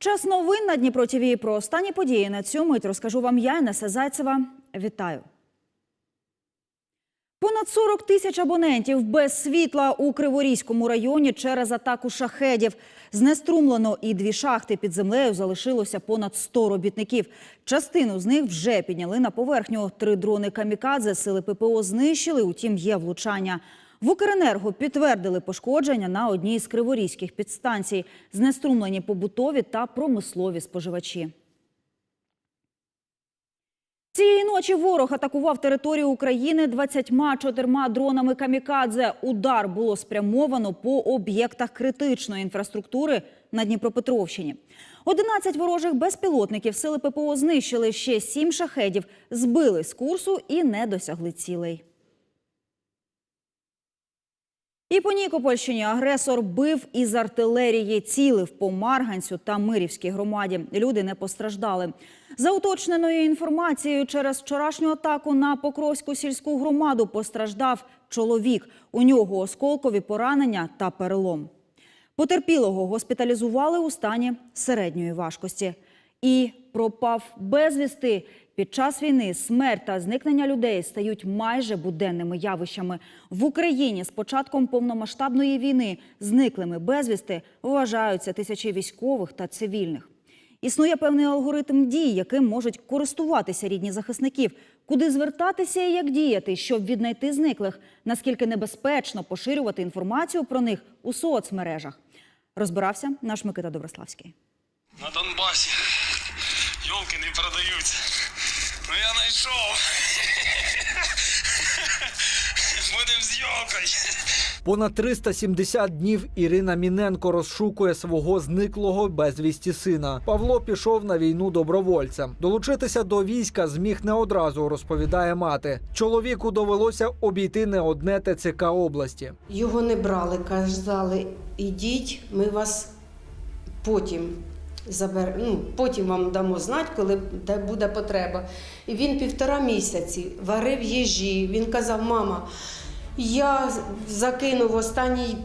Час новин на Дніпро ТВ про останні події на цю мить розкажу вам я, Інеса Зайцева. Вітаю. Понад 40 тисяч абонентів без світла у Криворізькому районі через атаку шахедів. Знеструмлено і дві шахти під землею залишилося понад 100 робітників. Частину з них вже підняли на поверхню. Три дрони камікадзе сили ППО знищили, утім є влучання. В Укренерго підтвердили пошкодження на одній з криворізьких підстанцій. Знеструмлені побутові та промислові споживачі. Цієї ночі ворог атакував територію України 24 дронами камікадзе. Удар було спрямовано по об'єктах критичної інфраструктури на Дніпропетровщині. 11 ворожих безпілотників сили ППО знищили, ще 7 шахедів збили з курсу і не досягли цілей. І по Нікопольщині агресор бив із артилерії, цілив по Марганцю та Мирівській громаді. Люди не постраждали. За уточненою інформацією, через вчорашню атаку на Покровську сільську громаду постраждав чоловік. У нього осколкові поранення та перелом. Потерпілого госпіталізували у стані середньої важкості. І пропав безвісти. Під час війни смерть та зникнення людей стають майже буденними явищами. В Україні з початком повномасштабної війни зниклими безвісти вважаються тисячі військових та цивільних. Існує певний алгоритм дій, яким можуть користуватися рідні захисників. Куди звертатися і як діяти, щоб віднайти зниклих, наскільки небезпечно поширювати інформацію про них у соцмережах. Розбирався наш Микита Доброславський. На Донбасі. Йолки не продаються. Ну я знайшов. Будем з йолкою. Понад 370 днів Ірина Міненко розшукує свого зниклого безвісті сина. Павло пішов на війну добровольцем. Долучитися до війська зміг не одразу, розповідає мати. Чоловіку довелося обійти не одне ТЦК області. Його не брали, казали, ідіть, ми вас потім забер... ну, потім вам дамо знати, коли де буде потреба. І він півтора місяці варив їжі. Він казав, мама, я закинув останній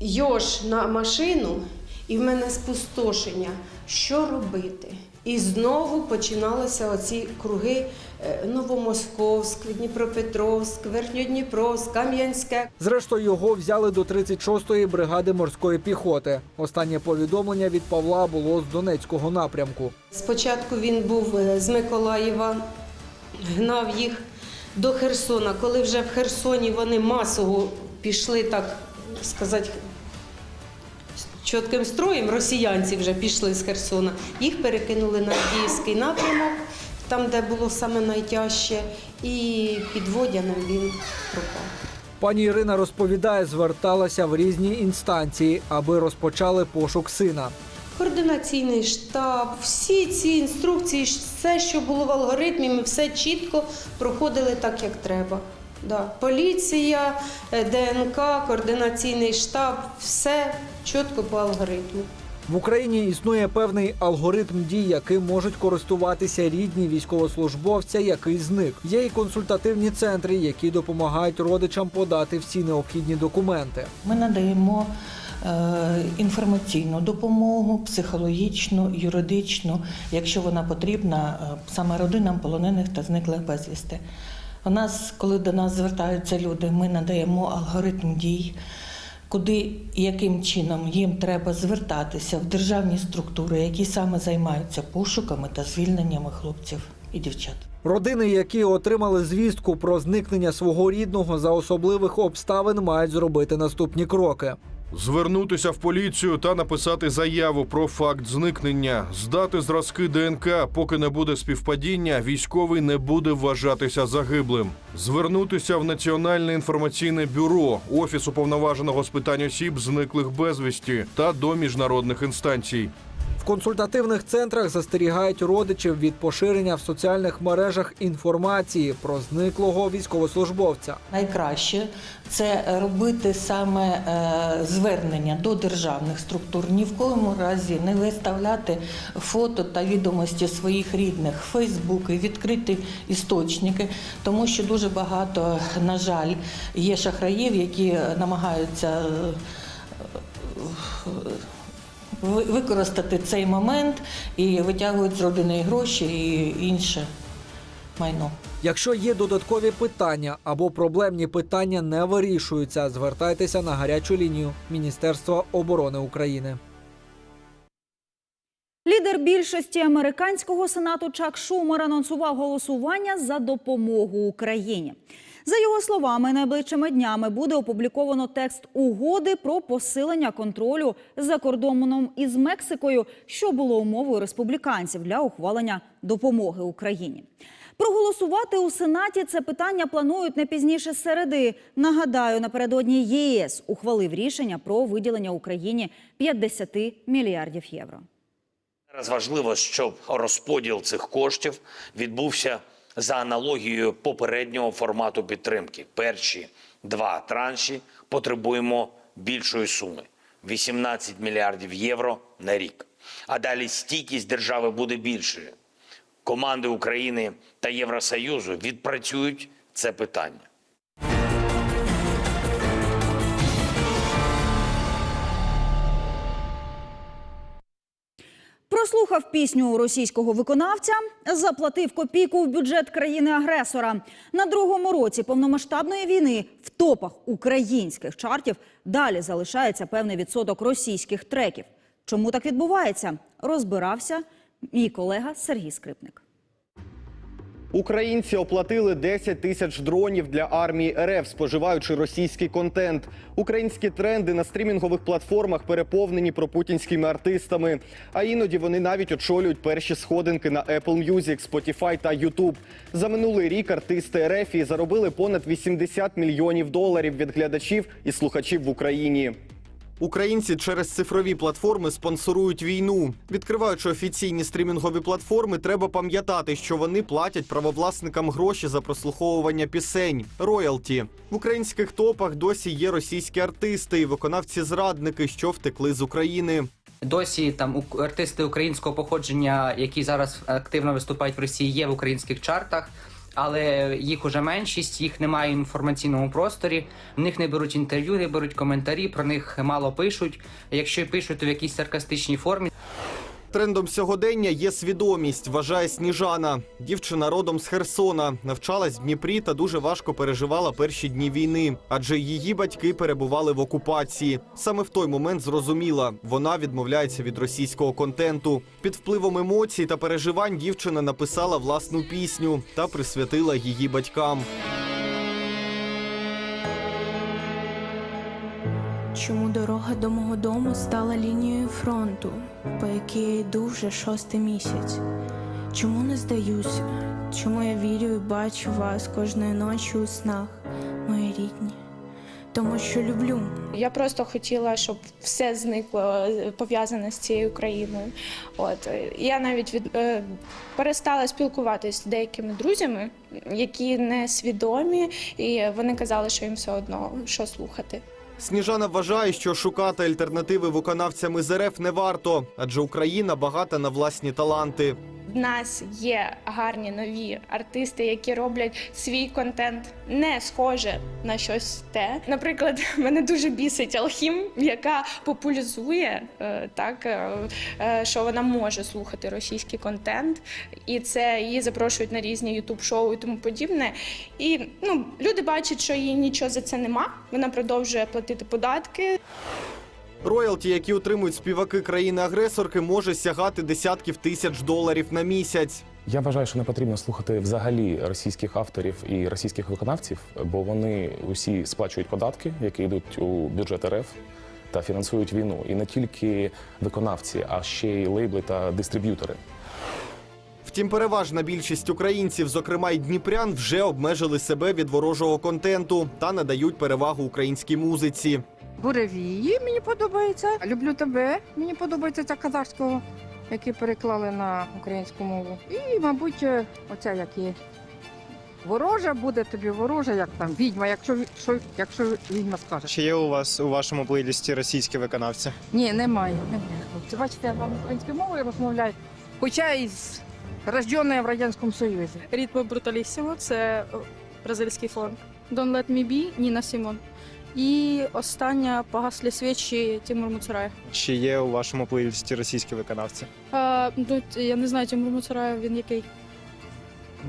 йош на машину, і в мене спустошення. Що робити? І знову починалися оці круги е, Новомосковськ, Дніпропетровськ, Верхньодніпровськ, Кам'янське. Зрештою, його взяли до 36-ї бригади морської піхоти. Останнє повідомлення від Павла було з Донецького напрямку. Спочатку він був е, з Миколаєва, гнав їх до Херсона. Коли вже в Херсоні вони масово пішли, так сказати, чітким строєм, росіянці вже пішли з Херсона, їх перекинули на Авдіївський напрямок, там, де було саме найтяжче, і під Водяним він пропав. Пані Ірина розповідає, зверталася в різні інстанції, аби розпочали пошук сина. Координаційний штаб, всі ці інструкції, все, що було в алгоритмі, ми все чітко проходили так, як треба. Да. Поліція, е, ДНК, координаційний штаб, все чітко по алгоритму. В Україні існує певний алгоритм дій, яким можуть користуватися рідні військовослужбовця, який зник. Є і консультативні центри, які допомагають родичам подати всі необхідні документи. Ми надаємо е, інформаційну допомогу, психологічну, юридичну, якщо вона потрібна е, саме родинам полонених та зниклих безвісти. У нас, коли до нас звертаються люди, ми надаємо алгоритм дій, куди і яким чином їм треба звертатися в державні структури, які саме займаються пошуками та звільненнями хлопців і дівчат. Родини, які отримали звістку про зникнення свого рідного за особливих обставин, мають зробити наступні кроки. Звернутися в поліцію та написати заяву про факт зникнення, здати зразки ДНК, поки не буде співпадіння, військовий не буде вважатися загиблим. Звернутися в Національне інформаційне бюро, офіс уповноваженого з питань осіб, зниклих безвісті та до міжнародних інстанцій. Консультативних центрах застерігають родичів від поширення в соціальних мережах інформації про зниклого військовослужбовця. Найкраще це робити саме е, звернення до державних структур, ні в коєму разі не виставляти фото та відомості своїх рідних Фейсбуки, відкриті істочники, тому що дуже багато, на жаль, є шахраїв, які намагаються. Ви- використати цей момент і витягують з родини і гроші і інше майно. Якщо є додаткові питання або проблемні питання не вирішуються, звертайтеся на гарячу лінію Міністерства оборони України. Лідер більшості американського сенату Чак Шумер анонсував голосування за допомогу Україні. За його словами, найближчими днями буде опубліковано текст угоди про посилення контролю за кордоном із Мексикою, що було умовою республіканців для ухвалення допомоги Україні. Проголосувати у Сенаті це питання планують не пізніше середи. Нагадаю, напередодні ЄС ухвалив рішення про виділення Україні 50 мільярдів євро. Зараз важливо, щоб розподіл цих коштів відбувся за аналогією попереднього формату підтримки. Перші два транші потребуємо більшої суми 18 мільярдів євро на рік. А далі стійкість держави буде більшою. Команди України та Євросоюзу відпрацюють це питання. Прослухав пісню російського виконавця, заплатив копійку в бюджет країни-агресора. На другому році повномасштабної війни в топах українських чартів далі залишається певний відсоток російських треків. Чому так відбувається? Розбирався мій колега Сергій Скрипник. Українці оплатили 10 тисяч дронів для армії РФ, споживаючи російський контент. Українські тренди на стрімінгових платформах переповнені пропутінськими артистами. А іноді вони навіть очолюють перші сходинки на Apple Music, Spotify та YouTube. За минулий рік артисти РФ заробили понад 80 мільйонів доларів від глядачів і слухачів в Україні. Українці через цифрові платформи спонсорують війну. Відкриваючи офіційні стрімінгові платформи, треба пам'ятати, що вони платять правовласникам гроші за прослуховування пісень роялті. В українських топах досі є російські артисти і виконавці-зрадники, що втекли з України. Досі там артисти українського походження, які зараз активно виступають в Росії, є в українських чартах. Але їх уже меншість, їх немає в інформаційному просторі. В них не беруть інтерв'ю, не беруть коментарі, про них мало пишуть. Якщо пишуть, то в якійсь саркастичній формі. Трендом сьогодення є свідомість, вважає Сніжана. Дівчина родом з Херсона, навчалась в Дніпрі та дуже важко переживала перші дні війни, адже її батьки перебували в окупації. Саме в той момент зрозуміла, вона відмовляється від російського контенту. Під впливом емоцій та переживань дівчина написала власну пісню та присвятила її батькам. Мого стала лінією фронту, по якій я йду вже шостий місяць? Чому не здаюся? Чому я вірю і бачу вас кожної ночі у снах, мої рідні? Тому що люблю. Я просто хотіла, щоб все зникло пов'язане з цією країною. От я навіть від е, перестала спілкуватися з деякими друзями, які не свідомі, і вони казали, що їм все одно що слухати. Сніжана вважає, що шукати альтернативи виконавцям із РФ не варто, адже Україна багата на власні таланти. В нас є гарні нові артисти, які роблять свій контент не схоже на щось те. Наприклад, мене дуже бісить Алхім, яка популяризує е, так, е, е, що вона може слухати російський контент, і це її запрошують на різні ютуб-шоу і тому подібне. І ну, люди бачать, що їй нічого за це нема. Вона продовжує платити податки. Роялті, які отримують співаки країни-агресорки, може сягати десятків тисяч доларів на місяць. Я вважаю, що не потрібно слухати взагалі російських авторів і російських виконавців, бо вони усі сплачують податки, які йдуть у бюджет РФ та фінансують війну. І не тільки виконавці, а ще й лейбли та дистриб'ютори. Втім, переважна більшість українців, зокрема й дніпрян, вже обмежили себе від ворожого контенту та надають перевагу українській музиці. Буревії мені подобається. Люблю тебе. Мені подобається ця казахського, який переклали на українську мову. І, мабуть, е, оця як є. Ворожа буде тобі ворожа, як там відьма, якщо що, якщо відьма скаже. Чи є у вас у вашому плейлісті російські виконавці? Ні, немає. немає. Бачите, я вам українською мовою розмовляю, хоча і з рождена в Радянському Союзі. Ритмо бруталісімо це бразильський фон. Don't let me be Ніна Сімон. І остання погаслі свічі Тимур Муцураєв. Чи є у вашому плейлісті російські виконавці? А, ну, я не знаю, Тимур Муцураєв, він який.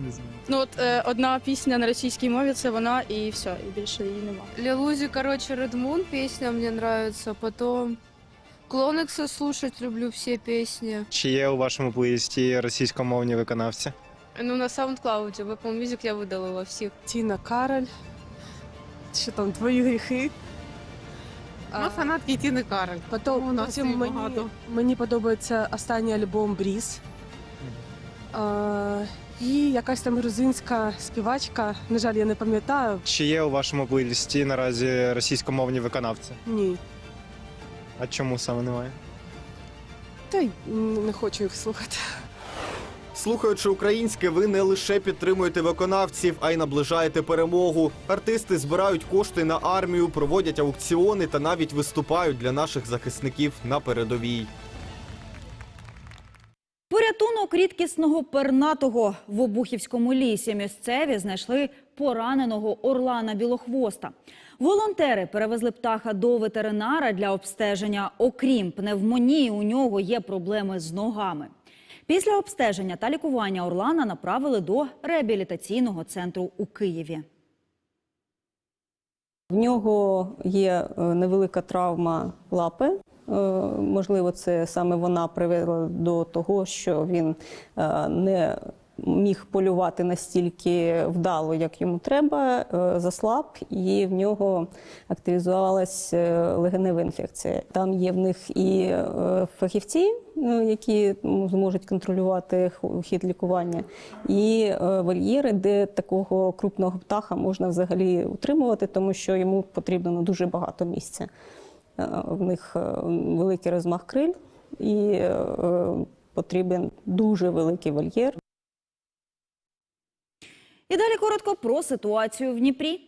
Не знаю. Ну от е, одна пісня на російській мові це вона, і все, і більше її нема. Лилузи, короче, Red Moon песня мне нравится. Потом Клонекса слушать люблю все песни. Чи є у вашому плейлісті російськомовні виконавці? Ну, на SoundCloud, в Apple Music я видалила всіх. Тіна Кароль. Що там, твої гріхи? Ми фанатки Тіни Кароль. Потім, У нас потім мені, багато. мені подобається останній альбом Бріз. А, і якась там грузинська співачка. На жаль, я не пам'ятаю. Чи є у вашому плейлісті наразі російськомовні виконавці? Ні. А чому саме немає? Та й не хочу їх слухати. Слухаючи українське, ви не лише підтримуєте виконавців, а й наближаєте перемогу. Артисти збирають кошти на армію, проводять аукціони та навіть виступають для наших захисників на передовій. Порятунок рідкісного пернатого в Обухівському лісі місцеві знайшли пораненого орлана білохвоста. Волонтери перевезли птаха до ветеринара для обстеження. Окрім пневмонії, у нього є проблеми з ногами. Після обстеження та лікування орлана направили до реабілітаційного центру у Києві. В нього є е, невелика травма лапи. Е, Можливо, це саме вона привела до того, що він е, не міг полювати настільки вдало, як йому треба, е, заслаб, і в нього активізувалась е, легенева інфекція. Там є в них і е, фахівці, які зможуть контролювати хід лікування, і вольєри, де такого крупного птаха можна взагалі утримувати, тому що йому потрібно дуже багато місця. В них великий розмах криль і потрібен дуже великий вольєр. І далі коротко про ситуацію в Дніпрі.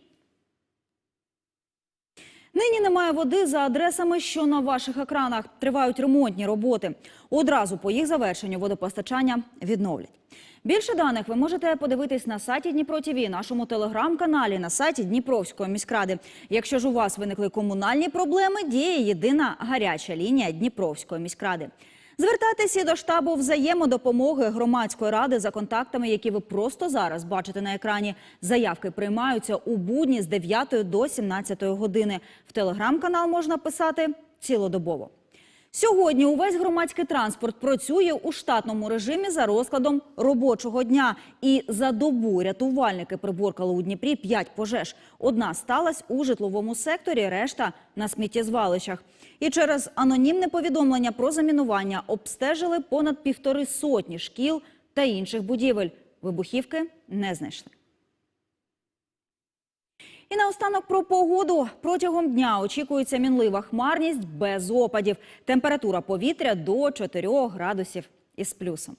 Нині немає води за адресами, що на ваших екранах. Тривають ремонтні роботи. Одразу по їх завершенню водопостачання відновлять. Більше даних ви можете подивитись на сайті Дніпро ТІВІ, нашому телеграм-каналі, на сайті Дніпровської міськради. Якщо ж у вас виникли комунальні проблеми, діє єдина гаряча лінія Дніпровської міськради. Звертайтеся до штабу взаємодопомоги громадської ради за контактами, які ви просто зараз бачите на екрані. Заявки приймаються у будні з 9 до 17 години. В телеграм-канал можна писати цілодобово. Сьогодні увесь громадський транспорт працює у штатному режимі за розкладом робочого дня. І за добу рятувальники приборкали у Дніпрі 5 пожеж. Одна сталася у житловому секторі, решта на сміттєзвалищах. І через анонімне повідомлення про замінування обстежили понад півтори сотні шкіл та інших будівель. Вибухівки не знайшли. І наостанок про погоду. Протягом дня очікується мінлива хмарність без опадів. Температура повітря до 4 градусів із плюсом.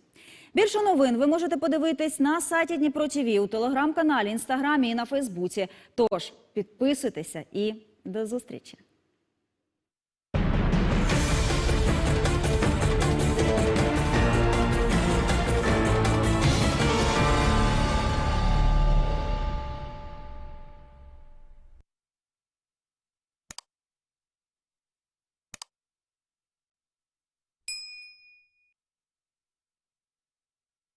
Більше новин ви можете подивитись на сайті Дніпро ТІВІ, у телеграм-каналі, інстаграмі і на Фейсбуці. Тож підписуйтеся і до зустрічі.